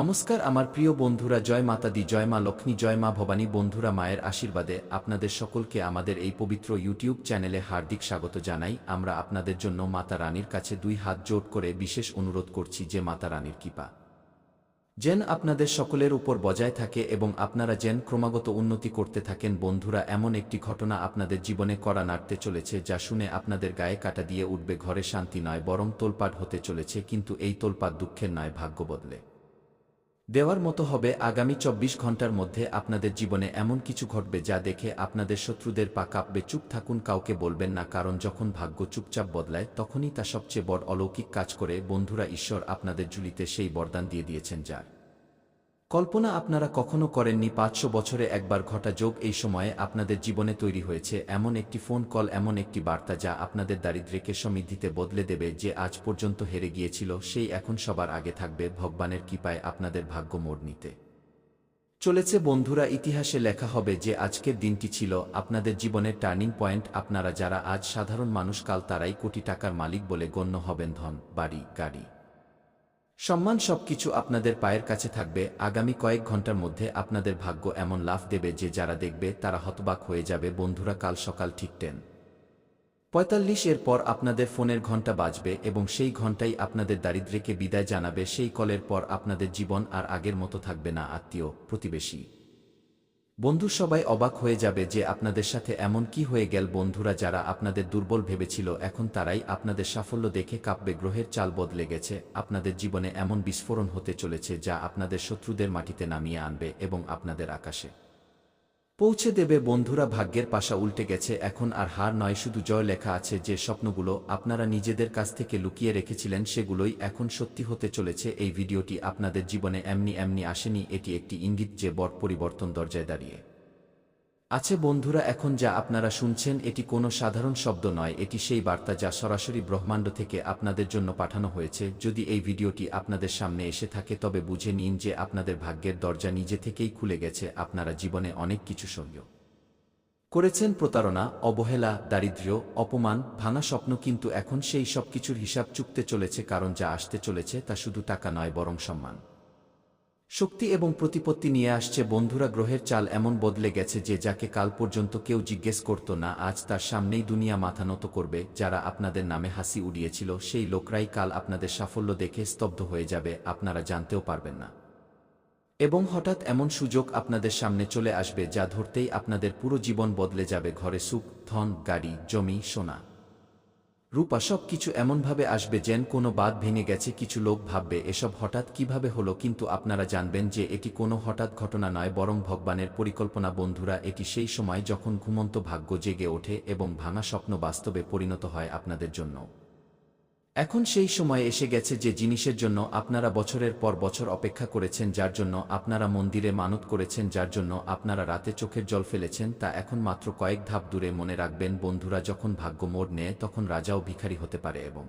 নমস্কার আমার প্রিয় বন্ধুরা, জয় মাতা দি জয় মা লক্ষ্মী, জয় মা ভবানী, বন্ধুরা মায়ের আশীর্বাদে আপনাদের সকলকে আমাদের এই পবিত্র ইউটিউব চ্যানেলে হার্দিক স্বাগত জানাই। আমরা আপনাদের জন্য মাতা রানীর কাছে দুই হাত জোট করে বিশেষ অনুরোধ করছি যে মাতা রানীর কৃপা। যেন আপনাদের সকলের উপর বজায় থাকে এবং আপনারা যেন ক্রমাগত উন্নতি করতে থাকেন, বন্ধুরা, এমন একটি ঘটনা আপনাদের জীবনে করা নাড়তে চলেছে যা শুনে আপনাদের গায়ে কাটা দিয়ে উঠবে, ঘরে শান্তি নয়, বরং তোলপাট হতে চলেছে, কিন্তু এই তোলপাট দুঃখের নয়, ভাগ্য বদলে। দেওয়ার মতো হবে আগামী চব্বিশ ঘণ্টার মধ্যে আপনাদের জীবনে এমন কিছু ঘটবে যা দেখে আপনাদের শত্রুদের পা কাঁপবে। চুপ থাকুন, কাউকে বলবেন না, কারণ যখন ভাগ্য চুপচাপ বদলায়, তখনই তা সবচেয়ে বড় অলৌকিক কাজ করে। বন্ধুরা, ঈশ্বর আপনাদের জুলিতে সেই বরদান দিয়ে দিয়েছেন, যার কল্পনা আপনারা কখনো করেননি পাঁচশো বছরে একবার ঘটা যোগ এই সময়ে আপনাদের জীবনে তৈরি হয়েছে এমন একটি ফোন কল, এমন একটি বার্তা যা আপনাদের দারিদ্র্যকে সমৃদ্ধিতে বদলে দেবে যে আজ পর্যন্ত হেরে গিয়েছিল, সেই এখন সবার আগে থাকবে। ভগবানের কৃপায় আপনাদের ভাগ্য মোড় নিতে। চলেছে বন্ধুরা, ইতিহাসে লেখা হবে যে আজকের দিনটি ছিল আপনাদের জীবনের টার্নিং পয়েন্ট। আপনারা যারা আজ সাধারণ মানুষ, কাল তারাই কোটি টাকার মালিক বলে গণ্য হবেন ধন, বাড়ি, গাড়ি। সম্মান সবকিছু আপনাদের পায়ের কাছে থাকবে। আগামী কয়েক ঘণ্টার মধ্যে আপনাদের ভাগ্য এমন লাভ দেবে যে যারা দেখবে তারা হতবাক হয়ে যাবে। বন্ধুরা, কাল সকাল ঠিক টেন পঁয়তাল্লিশ এর পর আপনাদের ফোনের ঘণ্টা বাজবে এবং সেই ঘন্টাই আপনাদের দারিদ্র্যকে বিদায় জানাবে। সেই কলের পর আপনাদের জীবন আর আগের মতো থাকবে না, আত্মীয়, প্রতিবেশী। বন্ধু সবাই অবাক হয়ে যাবে যে আপনাদের সাথে এমন কি হয়ে গেল। বন্ধুরা যারা আপনাদের দুর্বল ভেবেছিল, এখন তারাই আপনাদের সাফল্য দেখে কাঁপবে। গ্রহের চাল বদলে গেছে। আপনাদের জীবনে এমন বিস্ফোরণ হতে চলেছে যা আপনাদের শত্রুদের মাটিতে নামিয়ে আনবে এবং আপনাদের আকাশে। পৌঁছে দেবে বন্ধুরা, ভাগ্যের পাশা উল্টে গেছে। এখন আর হার নয়, শুধু জয় লেখা আছে যে স্বপ্নগুলো আপনারা নিজেদের কাছ থেকে লুকিয়ে রেখেছিলেন, সেগুলোই এখন সত্যি হতে চলেছে। এই ভিডিওটি আপনাদের জীবনে এমনি এমনি আসেনি, এটি একটি ইঙ্গিত যে বট পরিবর্তন দরজায় দাঁড়িয়ে। আছে বন্ধুরা, এখন যা আপনারা শুনছেন এটি কোনো সাধারণ শব্দ নয়, এটি সেই বার্তা যা সরাসরি ব্রহ্মাণ্ড থেকে আপনাদের জন্য পাঠানো হয়েছে। যদি এই ভিডিওটি আপনাদের সামনে এসে থাকে, তবে বুঝে নিন যে আপনাদের ভাগ্যের দরজা নিজে থেকেই খুলে গেছে, আপনারা জীবনে অনেক কিছু সহ্য করেছেন প্রতারণা, অবহেলা, দারিদ্র্য, অপমান, ভাঙা স্বপ্ন, কিন্তু এখন সেই সব কিছুর হিসাব চুকতে চলেছে, কারণ যা আসতে চলেছে তা শুধু টাকা নয়, বরং সম্মান। শক্তি এবং প্রতিপত্তি নিয়ে আসছে বন্ধুরা, গ্রহের চাল এমন বদলে গেছে যে যাকে কাল পর্যন্ত কেউ জিজ্ঞেস করত না, আজ তার সামনেই দুনিয়া মাথা নত করবে, যারা আপনাদের নামে হাসি উড়িয়েছিল, সেই লোকরাই কাল আপনাদের সাফল্য দেখে স্তব্ধ হয়ে যাবে, আপনারা জানতেও পারবেন না। এবং হঠাৎ এমন সুযোগ আপনাদের সামনে চলে আসবে, যা ধরতেই আপনাদের পুরো জীবন বদলে যাবে, ঘরে সুখ, ধন, গাড়ি, জমি, সোনা। রূপা সব কিছু এমনভাবে আসবে যেন কোনো বাদ ভেঙে গেছে, কিছু লোক ভাববে, এসব হঠাৎ কীভাবে হলো? কিন্তু আপনারা জানবেন যে এটি কোনো হঠাৎ ঘটনা নয়, বরং ভগবানের পরিকল্পনা। বন্ধুরা, এটি সেই সময় যখন ঘুমন্ত ভাগ্য জেগে ওঠে এবং ভাঙা স্বপ্ন বাস্তবে পরিণত হয় আপনাদের জন্য। এখন সেই সময় এসে গেছে যে জিনিসের জন্য আপনারা বছরের পর বছর অপেক্ষা করেছেন, যার জন্য আপনারা মন্দিরে মানত করেছেন, যার জন্য আপনারা রাতে চোখের জল ফেলেছেন, তা এখন মাত্র কয়েক ধাপ দূরে মনে রাখবেন, বন্ধুরা যখন ভাগ্য মোড় নেয়, তখন রাজাও ভিখারি হতে পারে এবং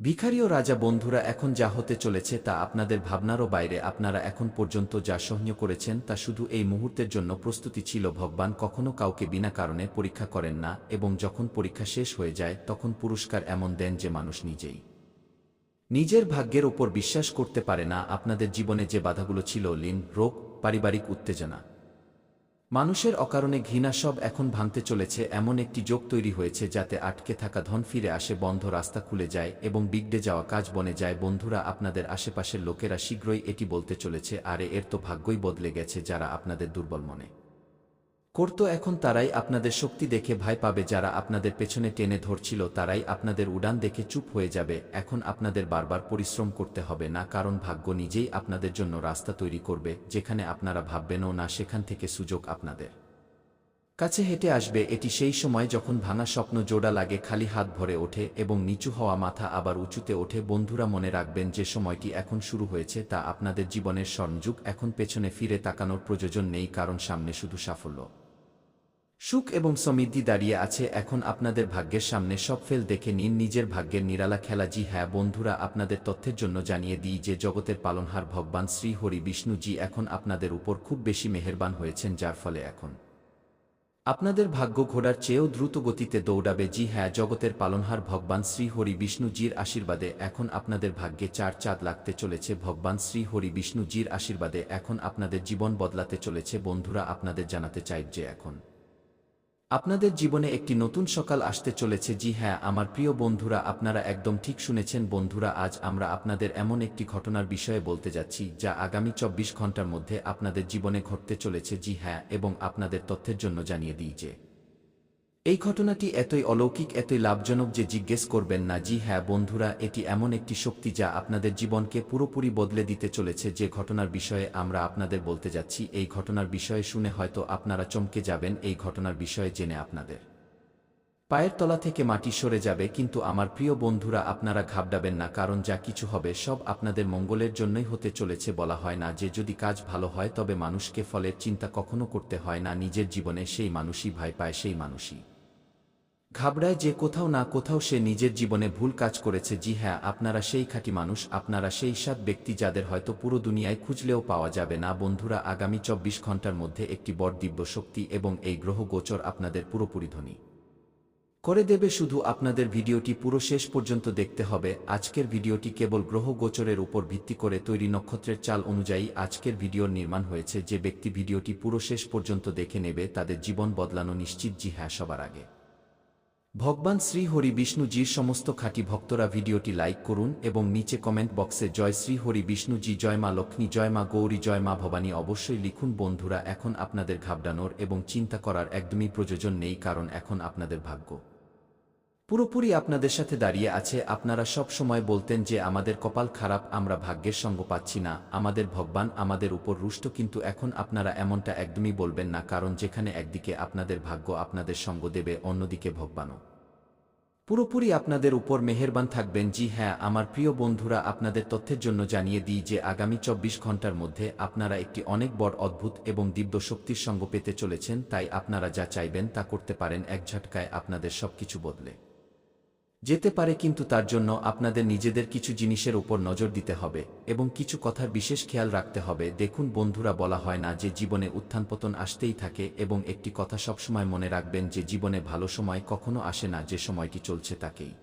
ভিখারি ও রাজা বন্ধুরা, এখন যা হতে চলেছে তা আপনাদের ভাবনারও বাইরে। আপনারা এখন পর্যন্ত যা সহ্য করেছেন তা শুধু এই মুহূর্তের জন্য প্রস্তুতি ছিল। ভগবান কখনো কাউকে বিনা কারণে পরীক্ষা করেন না এবং যখন পরীক্ষা শেষ হয়ে যায়, তখন পুরস্কার এমন দেন যে মানুষ নিজেই নিজের ভাগ্যের ওপর বিশ্বাস করতে পারে না। আপনাদের জীবনে যে বাধাগুলো ছিল, লিন, রোগ, পারিবারিক উত্তেজনা মানুষের অকারণে ঘৃণা সব এখন ভাঙতে চলেছে, এমন একটি যোগ তৈরি হয়েছে যাতে আটকে থাকা ধন ফিরে আসে, বন্ধ রাস্তা খুলে যায় এবং বিগড়ে যাওয়া কাজ বনে যায়। বন্ধুরা, আপনাদের আশেপাশের লোকেরা শীঘ্রই এটি বলতে চলেছে, আরে এর তো ভাগ্যই বদলে গেছে যারা আপনাদের দুর্বল মনে। করতো এখন তারাই আপনাদের শক্তি দেখে ভয় পাবে, যারা আপনাদের পেছনে টেনে ধরছিল তারাই আপনাদের উড়ান দেখে চুপ হয়ে যাবে। এখন আপনাদের বারবার পরিশ্রম করতে হবে না, কারণ ভাগ্য নিজেই আপনাদের জন্য রাস্তা তৈরি করবে, যেখানে আপনারা ভাববেনও না, সেখান থেকে সুযোগ আপনাদের কাছে হেঁটে আসবে। এটি সেই সময় যখন ভাঙা স্বপ্ন জোড়া লাগে, খালি হাত ভরে ওঠে এবং নিচু হওয়া মাথা আবার উঁচুতে ওঠে। বন্ধুরা মনে রাখবেন, যে সময়টি এখন শুরু হয়েছে, তা আপনাদের জীবনের স্বর্ণযুগ। এখন পেছনে ফিরে তাকানোর প্রয়োজন নেই, কারণ সামনে শুধু সাফল্য। সুখ এবং সমৃদ্ধি দাঁড়িয়ে আছে এখন আপনাদের ভাগ্যের সামনে সব ফেল দেখে নিন, নিজের ভাগ্যের নিরালা খেলা জি হ্যাঁ বন্ধুরা আপনাদের তথ্যের জন্য জানিয়ে দিই যে জগতের পালনহার ভগবান শ্রী হরি বিষ্ণুজি এখন আপনাদের উপর খুব বেশি মেহেরবান হয়েছেন যার ফলে এখন আপনাদের ভাগ্য ঘোড়ার চেয়েও দ্রুত গতিতে দৌড়াবে জি হ্যাঁ জগতের পালনহার ভগবান শ্রী হরি বিষ্ণুজির আশীর্বাদে এখন আপনাদের ভাগ্যে চার চাঁদ লাগতে চলেছে, ভগবান শ্রী হরি বিষ্ণুজির আশীর্বাদে এখন আপনাদের জীবন বদলাতে চলেছে, বন্ধুরা আপনাদের জানাতে চাই যে এখন আপনাদের জীবনে একটি নতুন সকাল আসতে চলেছে, জি হ্যাঁ আমার প্রিয় বন্ধুরা, আপনারা একদম ঠিক শুনেছেন, বন্ধুরা, আজ আমরা আপনাদের এমন একটি ঘটনার বিষয়ে বলতে যাচ্ছি, যা আগামী চব্বিশ ঘণ্টার মধ্যে আপনাদের জীবনে ঘটতে চলেছে, জি হ্যাঁ এবং আপনাদের তথ্যের জন্য জানিয়ে দিই যে এই ঘটনাটি এতই অলৌকিক, এতই লাভজনক যে জিজ্ঞেস করবেন না, জি হ্যাঁ বন্ধুরা, এটি এমন একটি শক্তি যা আপনাদের জীবনকে পুরোপুরি বদলে দিতে চলেছে যে ঘটনার বিষয়ে আমরা আপনাদের বলতে যাচ্ছি। এই ঘটনার বিষয়ে শুনে হয়তো আপনারা চমকে যাবেন, এই ঘটনার বিষয়ে জেনে আপনাদের। পায়ের তলা থেকে মাটি সরে যাবে, কিন্তু আমার প্রিয় বন্ধুরা, আপনারা ঘাবড়াবেন না, কারণ যা কিছু হবে সব আপনাদের মঙ্গলের জন্যই হতে চলেছে বলা হয় না যে যদি কাজ ভালো হয় তবে মানুষকে ফলের চিন্তা কখনো করতে হয় না, নিজের জীবনে সেই মানুষই ভয় পায়, সেই মানুষই। ঘাবড়ায় যে কোথাও না কোথাও সে নিজের জীবনে ভুল কাজ করেছে। জি হ্যাঁ আপনারা সেই খাঁটি মানুষ, আপনারা সেই সাত ব্যক্তি যাদের হয়তো পুরো দুনিয়ায় খুঁজলেও পাওয়া যাবে না। বন্ধুরা, আগামী চব্বিশ ঘণ্টার মধ্যে একটি বড় দিব্য শক্তি এবং এই গ্রহ গোচর আপনাদের পুরোপুরি ধনী। করে দেবে শুধু আপনাদের ভিডিওটি পুরো শেষ পর্যন্ত দেখতে হবে। আজকের ভিডিওটি কেবল গ্রহ গোচরের উপর ভিত্তি করে তৈরি নক্ষত্রের চাল অনুযায়ী আজকের ভিডিওর নির্মাণ হয়েছে। যে ব্যক্তি ভিডিওটি পুরো শেষ পর্যন্ত দেখে নেবে, তাদের জীবন বদলানো নিশ্চিত। জি হ্যাঁ সবার আগে। ভগবান শ্রী হরি বিষ্ণুজির সমস্ত খাঁটি ভক্তরা ভিডিওটি লাইক করুন এবং নিচে কমেন্ট বক্সে জয় শ্রী হরি বিষ্ণুজি, জয় মা লক্ষ্মী, জয় মা গৌরী, জয় মা ভবানী অবশ্যই লিখুন। বন্ধুরা, এখন আপনাদের ঘাবড়ানোর এবং চিন্তা করার একদমই প্রয়োজন নেই, কারণ এখন আপনাদের ভাগ্য। পুরোপুরি আপনাদের সাথে দাঁড়িয়ে আছে, আপনারা সব সময় বলতেন যে আমাদের কপাল খারাপ, আমরা ভাগ্যের সঙ্গ পাচ্ছি না, আমাদের ভগবান আমাদের উপর রুষ্ট, কিন্তু এখন আপনারা এমনটা একদমই বলবেন না, কারণ যেখানে একদিকে আপনাদের ভাগ্য আপনাদের সঙ্গ দেবে, অন্যদিকে ভগবানও। পুরোপুরি আপনাদের উপর মেহেরবান থাকবেন, জি হ্যাঁ আমার প্রিয় বন্ধুরা, আপনাদের তথ্যের জন্য জানিয়ে দিই যে আগামী চব্বিশ ঘণ্টার মধ্যে আপনারা একটি অনেক বড় অদ্ভুত এবং দিব্য শক্তির সঙ্গ পেতে চলেছেন, তাই আপনারা যা চাইবেন তা করতে পারেন, এক ঝটকায় আপনাদের সবকিছু বদলে। যেতে পারে কিন্তু তার জন্য আপনাদের নিজেদের কিছু জিনিসের উপর নজর দিতে হবে এবং কিছু কথার বিশেষ খেয়াল রাখতে হবে। দেখুন বন্ধুরা, বলা হয় না যে জীবনে উত্থানপতন আসতেই থাকে এবং একটি কথা সবসময় মনে রাখবেন যে জীবনে ভালো সময় কখনো আসে না, যে সময়টি চলছে তাকেই।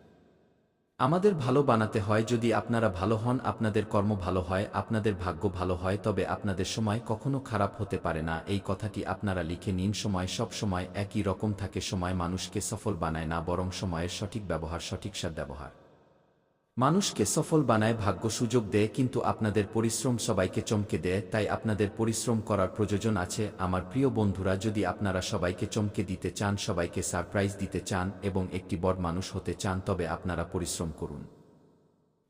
আমাদের ভালো বানাতে হয় যদি আপনারা ভালো হন, আপনাদের কর্ম ভালো হয়, আপনাদের ভাগ্য ভালো হয়, তবে আপনাদের সময় কখনো খারাপ হতে পারে না। এই কথাটি আপনারা লিখে নিন, সময় সব সময় একই রকম থাকে, সময় মানুষকে সফল বানায় না, বরং সময়ের সঠিক ব্যবহার, সঠিক সার ব্যবহার মানুষকে সফল বানায় ভাগ্য সুযোগ দেয় কিন্তু আপনাদের পরিশ্রম সবাইকে চমকে দেয়, তাই আপনাদের পরিশ্রম করার প্রয়োজন আছে। আমার প্রিয় বন্ধুরা, যদি আপনারা সবাইকে চমকে দিতে চান, সবাইকে সারপ্রাইজ দিতে চান এবং একটি বড় মানুষ হতে চান, তবে আপনারা পরিশ্রম করুন।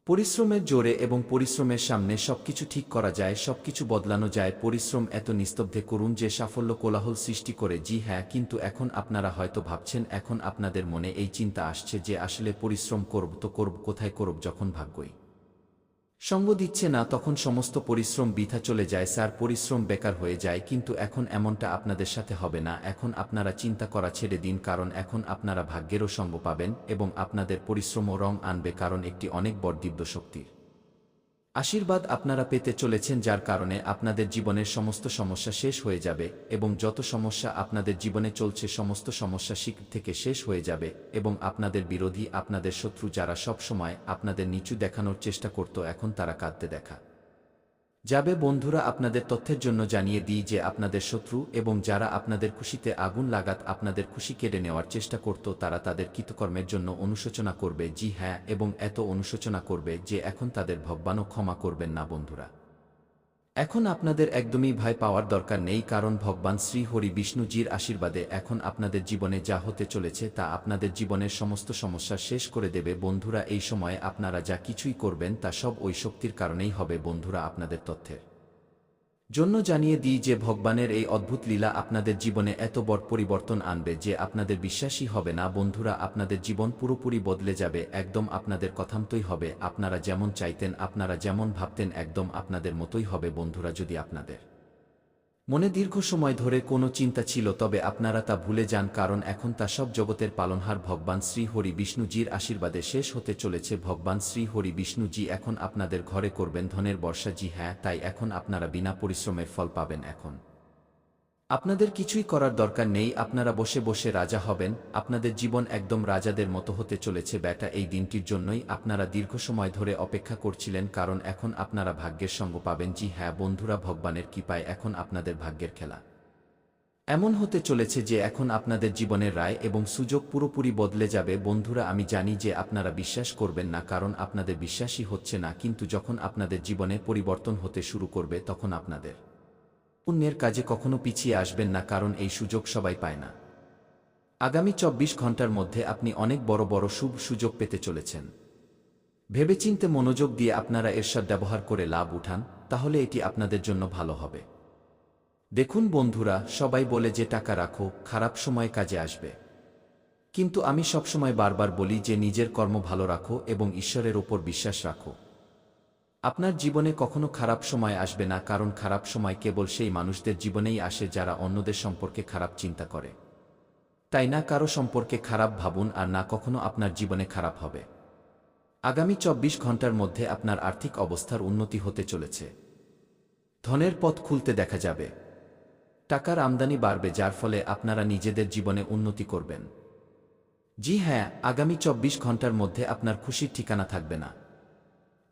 পরিশ্রমের জোরে এবং পরিশ্রমের সামনে সবকিছু ঠিক করা যায়, সবকিছু বদলানো যায়। পরিশ্রম এত নিস্তব্ধে করুন যে সাফল্য কোলাহল সৃষ্টি করে, জি হ্যাঁ কিন্তু এখন আপনারা হয়তো ভাবছেন, এখন আপনাদের মনে এই চিন্তা আসছে যে আসলে পরিশ্রম করব, তো করব, কোথায় করব, যখন ভাগ্যই। সঙ্গ দিচ্ছে না, তখন সমস্ত পরিশ্রম বৃথা চলে যায়, স্যার, পরিশ্রম বেকার হয়ে যায়, কিন্তু এখন এমনটা আপনাদের সাথে হবে না, এখন আপনারা চিন্তা করা ছেড়ে দিন, কারণ এখন আপনারা ভাগ্যেরও সঙ্গ পাবেন এবং আপনাদের পরিশ্রমও রং আনবে, কারণ একটি অনেক বড় দিব্য শক্তির আশীর্বাদ আপনারা পেতে চলেছেন যার কারণে আপনাদের জীবনের সমস্ত সমস্যা শেষ হয়ে যাবে এবং যত সমস্যা আপনাদের জীবনে চলছে সমস্ত সমস্যা শিখ থেকে শেষ হয়ে যাবে এবং আপনাদের বিরোধী, আপনাদের শত্রু যারা সব সময় আপনাদের নিচু দেখানোর চেষ্টা করত, এখন তারা কাঁদতে দেখা। যাবে বন্ধুরা আপনাদের তথ্যের জন্য জানিয়ে দিই যে আপনাদের শত্রু এবং যারা আপনাদের খুশিতে আগুন লাগাত আপনাদের খুশি কেড়ে নেওয়ার চেষ্টা করত তারা তাদের কৃতকর্মের জন্য অনুশোচনা করবে। জি হ্যাঁ এবং এত অনুশোচনা করবে যে এখন তাদের ভগবানও ক্ষমা করবেন না বন্ধুরা। এখন আপনাদের একদমই ভয় পাওয়ার দরকার নেই কারণ ভগবান শ্রী হরি বিষ্ণুজির আশীর্বাদে এখন আপনাদের জীবনে যা হতে চলেছে তা আপনাদের জীবনের সমস্ত সমস্যা শেষ করে দেবে। বন্ধুরা, এই সময়ে আপনারা যা কিছুই করবেন তা সব ওই শক্তির কারণেই হবে। বন্ধুরা, আপনাদের তথ্যের জন্য জানিয়ে দিই যে ভগবানের এই অদ্ভুত লীলা আপনাদের জীবনে এত বড় পরিবর্তন আনবে যে আপনাদের বিশ্বাসই হবে না। বন্ধুরা, আপনাদের জীবন পুরোপুরি বদলে যাবে, একদম আপনাদের কথামতোই হবে। আপনারা যেমন চাইতেন, আপনারা যেমন ভাবতেন, একদম আপনাদের মতোই হবে বন্ধুরা, যদি আপনাদের মনে দীর্ঘ সময় ধরে কোনো চিন্তা ছিল, তবে আপনারা তা ভুলে যান কারণ এখন তা সব জগতের পালনহার। ভগবান শ্রী হরি বিষ্ণুজির আশীর্বাদে শেষ হতে চলেছে। ভগবান শ্রী হরি বিষ্ণুজি এখন আপনাদের ঘরে করবেন ধনের বর্ষা। জি হ্যাঁ তাই এখন আপনারা বিনা পরিশ্রমের ফল পাবেন এখন। আপনাদের কিছুই করার দরকার নেই, আপনারা বসে বসে রাজা হবেন, আপনাদের জীবন একদম রাজাদের মতো হতে চলেছে ব্যাটা, এই দিনটির জন্যই আপনারা দীর্ঘ সময় ধরে অপেক্ষা করছিলেন, কারণ এখন আপনারা ভাগ্যের সঙ্গ পাবেন। জি হ্যাঁ বন্ধুরা, ভগবানের কৃপায় এখন আপনাদের ভাগ্যের খেলা। এমন হতে চলেছে যে এখন আপনাদের জীবনের রায় এবং সুযোগ পুরোপুরি বদলে যাবে। বন্ধুরা, আমি জানি যে আপনারা বিশ্বাস করবেন না, কারণ আপনাদের বিশ্বাসই হচ্ছে না, কিন্তু যখন আপনাদের জীবনে পরিবর্তন হতে শুরু করবে, তখন আপনাদের পুণ্যের কাজে কখনো পিছিয়ে আসবেন না, কারণ এই সুযোগ সবাই পায় না। আগামী চব্বিশ ঘণ্টার মধ্যে আপনি অনেক বড় বড় শুভ সুযোগ পেতে চলেছেন। ভেবেচিন্তে মনোযোগ দিয়ে আপনারা এর ব্যবহার করে লাভ উঠান, তাহলে এটি আপনাদের জন্য ভালো হবে। দেখুন বন্ধুরা, সবাই বলে যে টাকা রাখো, খারাপ সময় কাজে আসবে। কিন্তু আমি সবসময় বারবার বলি যে নিজের কর্ম ভালো রাখো এবং ঈশ্বরের ওপর বিশ্বাস রাখো। আপনার জীবনে কখনো খারাপ সময় আসবে না, কারণ খারাপ সময় কেবল সেই মানুষদের জীবনেই আসে যারা অন্যদের সম্পর্কে খারাপ চিন্তা করে। তাই না কারও সম্পর্কে খারাপ ভাবুন আর না কখনো আপনার জীবনে খারাপ হবে। আগামী চব্বিশ ঘণ্টার মধ্যে আপনার আর্থিক অবস্থার উন্নতি হতে চলেছে। ধনের পথ খুলতে দেখা যাবে। টাকার আমদানি বাড়বে, যার ফলে আপনারা নিজেদের জীবনে উন্নতি করবেন। জি হ্যাঁ আগামী চব্বিশ ঘণ্টার মধ্যে আপনার খুশির ঠিকানা থাকবে না।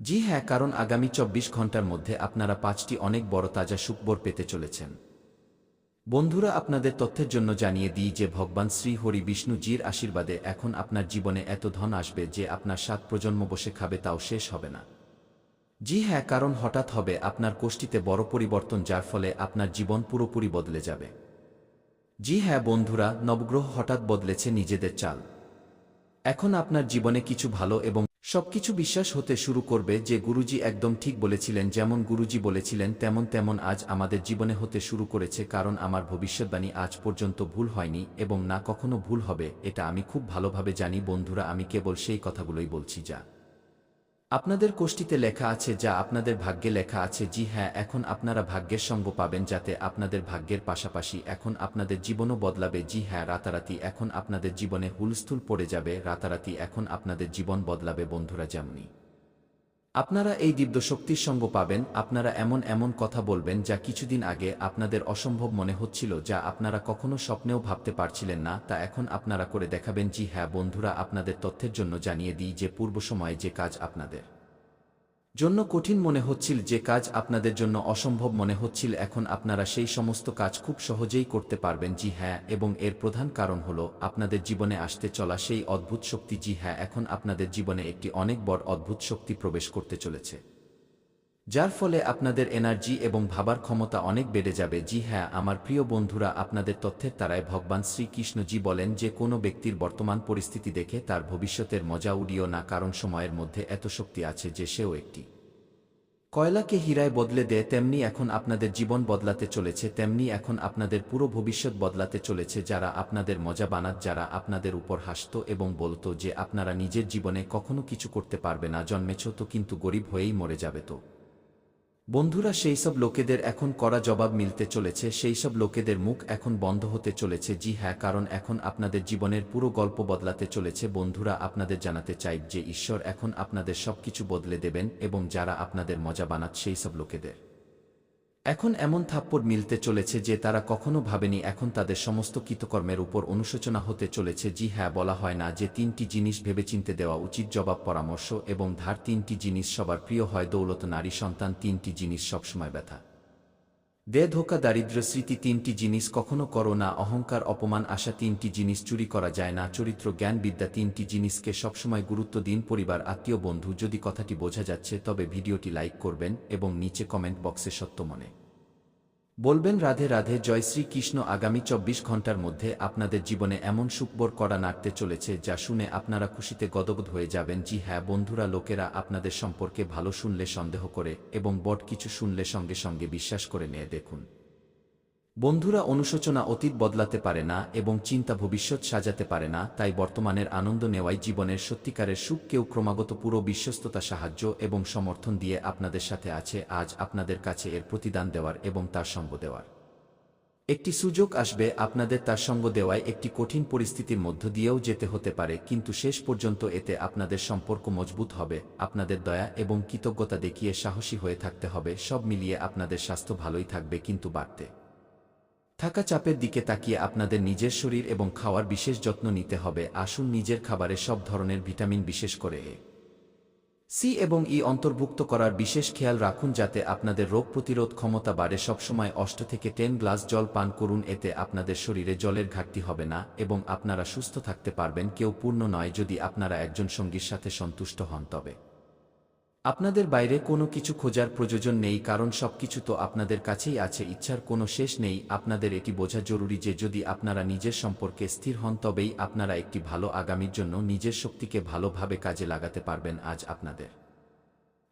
জি হ্যাঁ কারণ আগামী চব্বিশ ঘণ্টার মধ্যে আপনারা পাঁচটি অনেক বড় তাজা সুখবর পেতে চলেছেন। বন্ধুরা, আপনাদের তথ্যের জন্য জানিয়ে দিই যে ভগবান শ্রী হরি বিষ্ণু জির আশীর্বাদে এখন আপনার জীবনে এত ধন আসবে যে আপনার সাত প্রজন্ম বসে খাবে তাও শেষ হবে না। জি হ্যাঁ কারণ হঠাৎ হবে আপনার কোষ্ঠীতে বড় পরিবর্তন যার ফলে আপনার জীবন পুরোপুরি বদলে যাবে। জি হ্যাঁ বন্ধুরা, নবগ্রহ হঠাৎ বদলেছে নিজেদের চাল। এখন আপনার জীবনে কিছু ভালো এবং সবকিছু বিশ্বাস হতে শুরু করবে যে গুরুজি একদম ঠিক বলেছিলেন, যেমন গুরুজি বলেছিলেন, তেমন তেমন আজ আমাদের জীবনে হতে শুরু করেছে কারণ আমার ভবিষ্যৎবাণী আজ পর্যন্ত ভুল হয়নি এবং না কখনো ভুল হবে, এটা আমি খুব ভালোভাবে জানি। বন্ধুরা, আমি কেবল সেই কথাগুলোই বলছি, যা আপনাদের কোষ্টিতে লেখা আছে যা আপনাদের ভাগ্যে লেখা আছে, জি হ্যাঁ এখন আপনারা ভাগ্যের সঙ্গ পাবেন যাতে আপনাদের ভাগ্যের পাশাপাশি এখন আপনাদের জীবনও বদলাবে, জি হ্যাঁ রাতারাতি এখন আপনাদের জীবনে হুলস্থুল পড়ে যাবে, রাতারাতি এখন আপনাদের জীবন বদলাবে, বন্ধুরা যেমনি আপনারা এই দিব্য শক্তির সঙ্গ পাবেন, আপনারা এমন এমন কথা বলবেন যা কিছুদিন আগে আপনাদের অসম্ভব মনে হচ্ছিল, যা আপনারা কখনো স্বপ্নেও ভাবতে পারছিলেন না, তা এখন আপনারা করে দেখাবেন, জি হ্যাঁ বন্ধুরা, আপনাদের তথ্যের জন্য জানিয়ে দিই যে পূর্ব সময়ে যে কাজ আপনাদের জন্য কঠিন মনে হচ্ছিল যে কাজ আপনাদের জন্য অসম্ভব মনে হচ্ছিল, এখন আপনারা সেই সমস্ত কাজ খুব সহজেই করতে পারবেন। জি হ্যাঁ এবং এর প্রধান কারণ হল আপনাদের জীবনে আসতে চলা সেই অদ্ভুত শক্তি। জি হ্যাঁ এখন আপনাদের জীবনে একটি অনেক বড় অদ্ভুত শক্তি প্রবেশ করতে চলেছে। যার ফলে আপনাদের এনার্জি এবং ভাবার ক্ষমতা অনেক বেড়ে যাবে। জি হ্যাঁ আমার প্রিয় বন্ধুরা, আপনাদের তথ্যের তারায় ভগবান শ্রীকৃষ্ণজি বলেন, যে কোনো ব্যক্তির বর্তমান পরিস্থিতি দেখে তার ভবিষ্যতের মজা উড়িও না, কারণ সময়ের মধ্যে এত শক্তি আছে যে সেও একটি। কয়লাকে হীরায় বদলে দেয় তেমনি এখন আপনাদের জীবন বদলাতে চলেছে, তেমনি এখন আপনাদের পুরো ভবিষ্যৎ বদলাতে চলেছে, যারা আপনাদের মজা বানাত, যারা আপনাদের উপর হাসত এবং বলতো যে আপনারা নিজের জীবনে কখনো কিছু করতে পারবে না, জন্মেছ তো কিন্তু গরিব হয়েই মরে যাবে তো। বন্ধুরা, সেই সব লোকেদের এখন করা জবাব মিলতে চলেছে, সেই সব লোকেদের মুখ এখন বন্ধ হতে চলেছে। জি হ্যাঁ কারণ এখন আপনাদের জীবনের পুরো গল্প বদলাতে চলেছে। বন্ধুরা, আপনাদের জানাতে চাই যে ঈশ্বর এখন আপনাদের সব কিছু বদলে দেবেন এবং যারা আপনাদের মজা বানাত, সেই সব লোকেদের। এখন এমন থাপ্পড় মিলতে চলেছে যে তারা কখনো ভাবেনি এখন তাদের সমস্ত কৃতকর্মের উপর অনুশোচনা হতে চলেছে। জি হ্যাঁ বলা হয় না যে তিনটি জিনিস ভেবেচিন্তে দেওয়া উচিত। জবাব, পরামর্শ এবং ধার তিনটি জিনিস সবার প্রিয় হয়। দৌলত, নারী সন্তান তিনটি জিনিস সবসময় ব্যথা। দে ধোকা দারিদ্র স্মৃতি তিনটি জিনিস কখনো করো না, অহংকার, অপমান, আশা তিনটি জিনিস চুরি করা যায় না, চরিত্র জ্ঞান বিদ্যা তিনটি জিনিসকে সবসময় গুরুত্ব দিন, পরিবার, আত্মীয়, বন্ধু, যদি কথাটি বোঝা যাচ্ছে, তবে ভিডিওটি লাইক করবেন এবং নিচে কমেন্ট বক্সে সত্য মনে। বলবেন, রাধে রাধে, জয় শ্রীকৃষ্ণ। আগামী চব্বিশ ঘণ্টার মধ্যে আপনাদের জীবনে এমন সুকবর করা নাড়তে চলেছে যা শুনে আপনারা খুশিতে গদগদ হয়ে যাবেন। জি হ্যাঁ বন্ধুরা, লোকেরা আপনাদের সম্পর্কে ভালো শুনলে সন্দেহ করে এবং বট কিছু শুনলে সঙ্গে সঙ্গে বিশ্বাস করে নিয়ে দেখুন। বন্ধুরা অনুশোচনা অতীত বদলাতে পারে না এবং চিন্তা ভবিষ্যৎ সাজাতে পারে না, তাই বর্তমানের আনন্দ নেওয়াই জীবনের সত্যিকারের সুখ। কেউ ক্রমাগত পুরো বিশ্বস্ততা সাহায্য এবং সমর্থন দিয়ে আপনাদের সাথে আছে, আজ আপনাদের কাছে এর প্রতিদান দেওয়ার এবং তার সঙ্গ দেওয়ার। একটি সুযোগ আসবে, আপনাদের তার সঙ্গ দেওয়ায় একটি কঠিন পরিস্থিতির মধ্য দিয়েও যেতে হতে পারে, কিন্তু শেষ পর্যন্ত এতে আপনাদের সম্পর্ক মজবুত হবে, আপনাদের দয়া এবং কৃতজ্ঞতা দেখিয়ে সাহসী হয়ে থাকতে হবে, সব মিলিয়ে আপনাদের স্বাস্থ্য ভালোই থাকবে, কিন্তু বাড়তে থাকা চাপের দিকে তাকিয়ে আপনাদের নিজের শরীর এবং খাওয়ার বিশেষ যত্ন নিতে হবে। আসুন নিজের খাবারে সব ধরনের ভিটামিন বিশেষ করে সি এবং ই অন্তর্ভুক্ত করার বিশেষ খেয়াল রাখুন যাতে আপনাদের রোগ প্রতিরোধ ক্ষমতা বাড়ে। সবসময় অষ্ট থেকে টেন গ্লাস জল পান করুন, এতে আপনাদের শরীরে জলের ঘাটতি হবে না এবং আপনারা সুস্থ থাকতে পারবেন। কেউ পূর্ণ নয় যদি আপনারা একজন সঙ্গীর সাথে সন্তুষ্ট হন তবে। আপনাদের বাইরে কোনো কিছু খোঁজার প্রয়োজন নেই, কারণ সব কিছু তো আপনাদের কাছেই আছে, ইচ্ছার কোনো শেষ নেই। আপনাদের এটি বোঝা জরুরি যে, যদি আপনারা নিজের সম্পর্কে স্থির হন, তবেই আপনারা একটি ভালো আগামীর জন্য নিজের শক্তিকে ভালোভাবে কাজে লাগাতে পারবেন আজ আপনাদের।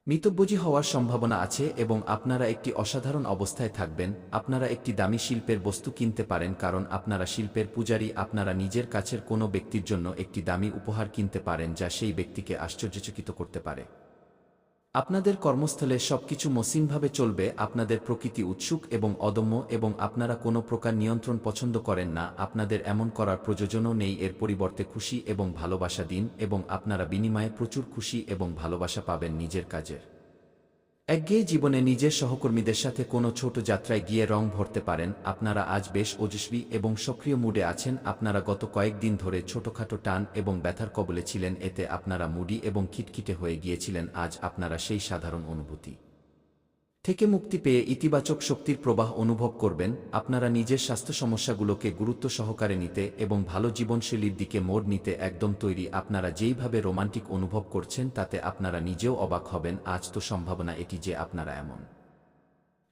মিতব্যজী হওয়ার সম্ভাবনা আছে এবং আপনারা একটি অসাধারণ অবস্থায় থাকবেন। আপনারা একটি দামি শিল্পের বস্তু কিনতে পারেন, কারণ আপনারা শিল্পের পূজারী। আপনারা নিজের কাছের কোনো ব্যক্তির জন্য একটি দামি উপহার কিনতে পারেন, যা সেই ব্যক্তিকে আশ্চর্যচকিত করতে পারে। আপনাদের কর্মস্থলে সবকিছু মসৃণভাবে চলবে, আপনাদের প্রকৃতি উৎসুক এবং অদম্য এবং আপনারা কোনো প্রকার নিয়ন্ত্রণ পছন্দ করেন না, আপনাদের এমন করার প্রয়োজনও নেই, এর পরিবর্তে খুশি এবং ভালোবাসা দিন এবং আপনারা বিনিময়ে প্রচুর খুশি এবং ভালোবাসা পাবেন নিজের কাজের। একগেয়ে জীবনে নিজের সহকর্মীদের সাথে কোনো ছোট যাত্রায় গিয়ে রং ভরতে পারেন, আপনারা আজ বেশ ওজস্বী এবং সক্রিয় মুডে আছেন, আপনারা গত কয়েকদিন ধরে ছোটখাটো টান এবং ব্যথার কবলে ছিলেন, এতে আপনারা মুডি এবং খিটখিটে হয়ে গিয়েছিলেন, আজ আপনারা সেই সাধারণ অনুভূতি। থেকে মুক্তি পেয়ে ইতিবাচক শক্তির প্রবাহ অনুভব করবেন, আপনারা নিজের স্বাস্থ্য সমস্যাগুলোকে গুরুত্ব সহকারে নিতে এবং ভালো জীবনশৈলীর দিকে মোড় নিতে একদম তৈরি আপনারা যেইভাবে রোমান্টিক অনুভব করছেন তাতে আপনারা নিজেও অবাক হবেন, আজ তো সম্ভাবনা এটি যে আপনারা এমন।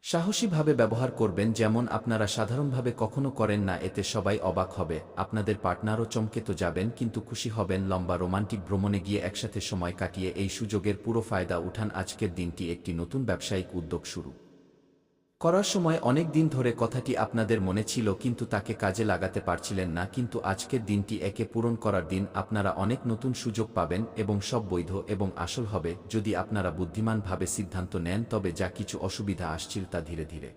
সাহসীভাবে ব্যবহার করবেন যেমন আপনারা সাধারণভাবে কখনো করেন না, এতে সবাই অবাক হবে। আপনাদের পার্টনারও চমকে তো যাবেন, কিন্তু খুশি হবেন লম্বা রোমান্টিক ভ্রমণে গিয়ে একসাথে সময় কাটিয়ে এই সুযোগের পুরো ফায়দা উঠান আজকের দিনটি একটি নতুন ব্যবসায়িক উদ্যোগ শুরু। করার সময় অনেক দিন ধরে কথাটি আপনাদের মনে ছিল কিন্তু তাকে কাজে লাগাতে পারছিলেন না কিন্তু আজকের দিনটি একে পূরণ করার দিন আপনারা অনেক নতুন সুযোগ পাবেন এবং সব বৈধ এবং আসল হবে যদি আপনারা বুদ্ধিমানভাবে সিদ্ধান্ত নেন তবে যা কিছু অসুবিধা আসছিল তা ধীরে ধীরে।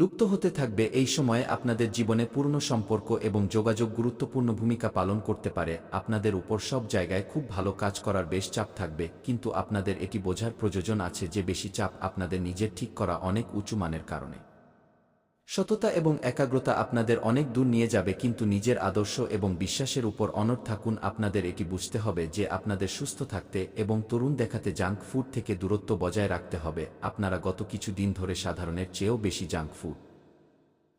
লুপ্ত হতে থাকবে এই সময়ে আপনাদের জীবনে পূর্ণ সম্পর্ক এবং যোগাযোগ গুরুত্বপূর্ণ ভূমিকা পালন করতে পারে। আপনাদের উপর সব জায়গায় খুব ভালো কাজ করার বেশ চাপ থাকবে, কিন্তু আপনাদের এটি বোঝার প্রয়োজন আছে যে বেশি চাপ আপনাদের নিজের ঠিক করা অনেক উঁচু মানের কারণে। সততা এবং একাগ্রতা আপনাদের অনেক দূর নিয়ে যাবে, কিন্তু নিজের আদর্শ এবং বিশ্বাসের উপর অনর থাকুন। আপনাদের এটি বুঝতে হবে যে আপনাদের সুস্থ থাকতে এবং তরুণ দেখাতে জাঙ্ক ফুড থেকে দূরত্ব বজায় রাখতে হবে। আপনারা গত কিছু দিন ধরে সাধারণের চেয়েও বেশি জাঙ্ক ফুড।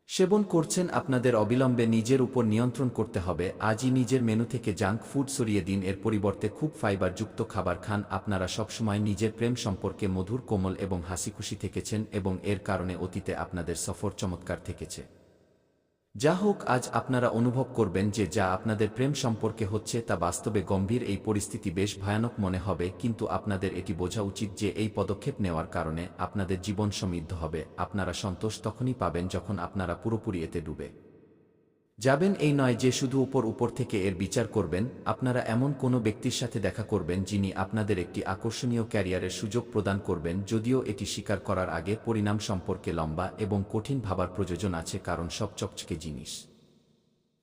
সেবন করছেন আপনাদের অবিলম্বে নিজের উপর নিয়ন্ত্রণ করতে হবে। আজই নিজের মেনু থেকে জাঙ্ক ফুড সরিয়ে দিন। এর পরিবর্তে খুব ফাইবারযুক্ত খাবার খান। আপনারা সবসময় নিজের প্রেম সম্পর্কে মধুর কোমল এবং হাসিখুশি থেকেছেন এবং এর কারণে অতীতে আপনাদের সফর চমৎকার থেকেছে। যা হোক, আজ আপনারা অনুভব করবেন যে যা আপনাদের প্রেম সম্পর্কে হচ্ছে তা বাস্তবে গম্ভীর এই পরিস্থিতি বেশ ভয়ানক মনে হবে, কিন্তু আপনাদের এটি বোঝা উচিত যে এই পদক্ষেপ নেওয়ার কারণে আপনাদের জীবন সমৃদ্ধ হবে। আপনারা সন্তোষ তখনই পাবেন যখন আপনারা পুরোপুরি এতে ডুবে। যাবেন এই নয় যে শুধু উপর উপর থেকে এর বিচার করবেন, আপনারা এমন কোনো ব্যক্তির সাথে দেখা করবেন যিনি আপনাদের একটি আকর্ষণীয় ক্যারিয়ারের সুযোগ প্রদান করবেন, যদিও এটি স্বীকার করার আগে পরিণাম সম্পর্কে লম্বা এবং কঠিন ভাবার প্রয়োজন আছে কারণ সব চকচকে জিনিস।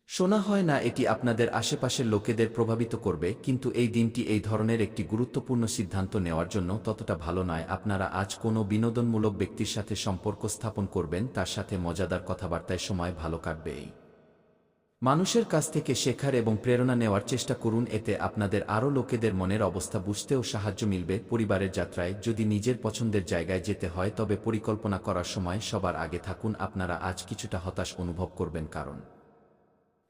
শোনা হয় না এটি আপনাদের আশেপাশের লোকেদের প্রভাবিত করবে, কিন্তু এই দিনটি এই ধরনের একটি গুরুত্বপূর্ণ সিদ্ধান্ত নেওয়ার জন্য ততটা ভালো নয়। আপনারা আজ কোনো বিনোদনমূলক ব্যক্তির সাথে সম্পর্ক স্থাপন করবেন, তার সাথে মজাদার কথাবার্তায় সময় ভালো কাটবে। এই মানুষের কাছ থেকে শেখার এবং প্রেরণা নেওয়ার চেষ্টা করুন, এতে আপনাদের আরও লোকেদের মনের অবস্থা বুঝতেও সাহায্য মিলবে। পরিবারের যাত্রায় যদি নিজের পছন্দের জায়গায় যেতে হয়, তবে পরিকল্পনা করার সময় সবার আগে থাকুন, আপনারা আজ কিছুটা হতাশ অনুভব করবেন কারণ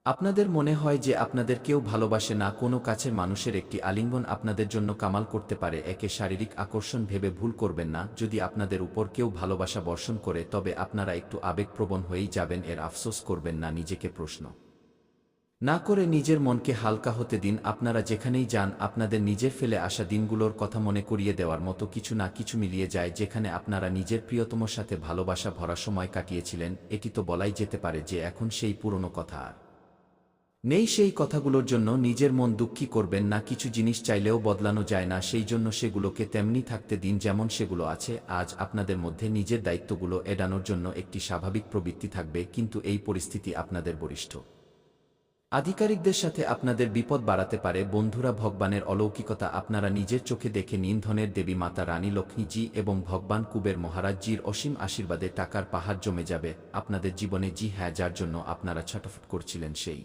আপনাদের মনে হয় যে আপনাদের কেউ ভালোবাসে না, কোনো কাছের মানুষের একটি আলিঙ্গন আপনাদের জন্য কামাল করতে পারে। একে শারীরিক আকর্ষণ ভেবে ভুল করবেন না। যদি আপনাদের উপর কেউ ভালোবাসা বর্ষণ করে, তবে আপনারা একটু আবেগপ্রবণ হয়েই যাবেন, এর আফসোস করবেন না, নিজেকে প্রশ্ন। না করে নিজের মনকে হালকা হতে দিন, আপনারা যেখানেই যান, আপনাদের নিজের ফেলে আসা দিনগুলোর কথা মনে করিয়ে দেওয়ার মতো কিছু না কিছু মিলিয়ে যায়, যেখানে আপনারা নিজের প্রিয়তমর সাথে ভালোবাসা ভরা সময় কাটিয়েছিলেন, এটি তো বলাই যেতে পারে যে এখন সেই পুরনো কথা আর নেই। সেই কথাগুলোর জন্য নিজের মন দুঃখী করবেন না, কিছু জিনিস চাইলেও বদলানো যায় না, সেই জন্য সেগুলোকে তেমনি থাকতে দিন যেমন সেগুলো আছে, আজ আপনাদের মধ্যে নিজের দায়িত্বগুলো এড়ানোর জন্য একটি স্বাভাবিক প্রবৃত্তি থাকবে, কিন্তু এই পরিস্থিতি আপনাদের বরিষ্ঠ। আধিকারিকদের সাথে আপনাদের বিপদ বাড়াতে পারে, বন্ধুরা ভগবানের অলৌকিকতা আপনারা নিজের চোখে দেখে নিন, ধনের দেবী মাতা রানী লক্ষ্মীজি এবং ভগবান কুবের মহারাজজির অসীম আশীর্বাদে টাকার পাহাড় জমে যাবে। আপনাদের জীবনে জি হ্যাঁ যার জন্য আপনারা ছটফট করছিলেন সেই।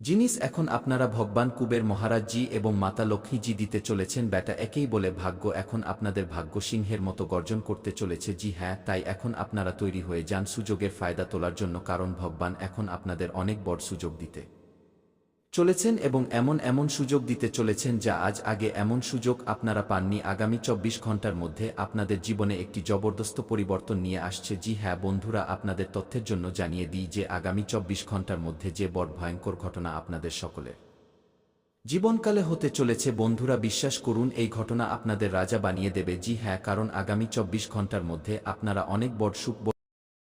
জিনিস এখন আপনারা ভগবান কুবের মহারাজজি এবং মাতা লক্ষ্মীজি দিতে চলেছেন ব্যাটা একেই বলে ভাগ্য, এখন আপনাদের ভাগ্য সিংহের মতো গর্জন করতে চলেছে। জি হ্যাঁ তাই এখন আপনারা তৈরি হয়ে যান সুযোগের ফায়দা তোলার জন্য, কারণ ভগবান এখন আপনাদের অনেক বড় সুযোগ দিতে। চলেছেন এবং এমন এমন সুযোগ দিতে চলেছেন যা আজ আগে এমন সুযোগ আপনারা পাননি। আগামী চব্বিশ ঘণ্টার মধ্যে আপনাদের জীবনে একটি জবরদস্ত পরিবর্তন নিয়ে আসছে। জি হ্যাঁ বন্ধুরা, আপনাদের তথ্যের জন্য জানিয়ে দিই যে আগামী চব্বিশ ঘণ্টার মধ্যে যে বড় ভয়ঙ্কর ঘটনা আপনাদের সকলের জীবনকালে হতে চলেছে, বন্ধুরা, বিশ্বাস করুন, এই ঘটনা আপনাদের রাজা বানিয়ে দেবে। জি হ্যাঁ কারণ আগামী চব্বিশ ঘণ্টার মধ্যে আপনারা অনেক বড় সুখ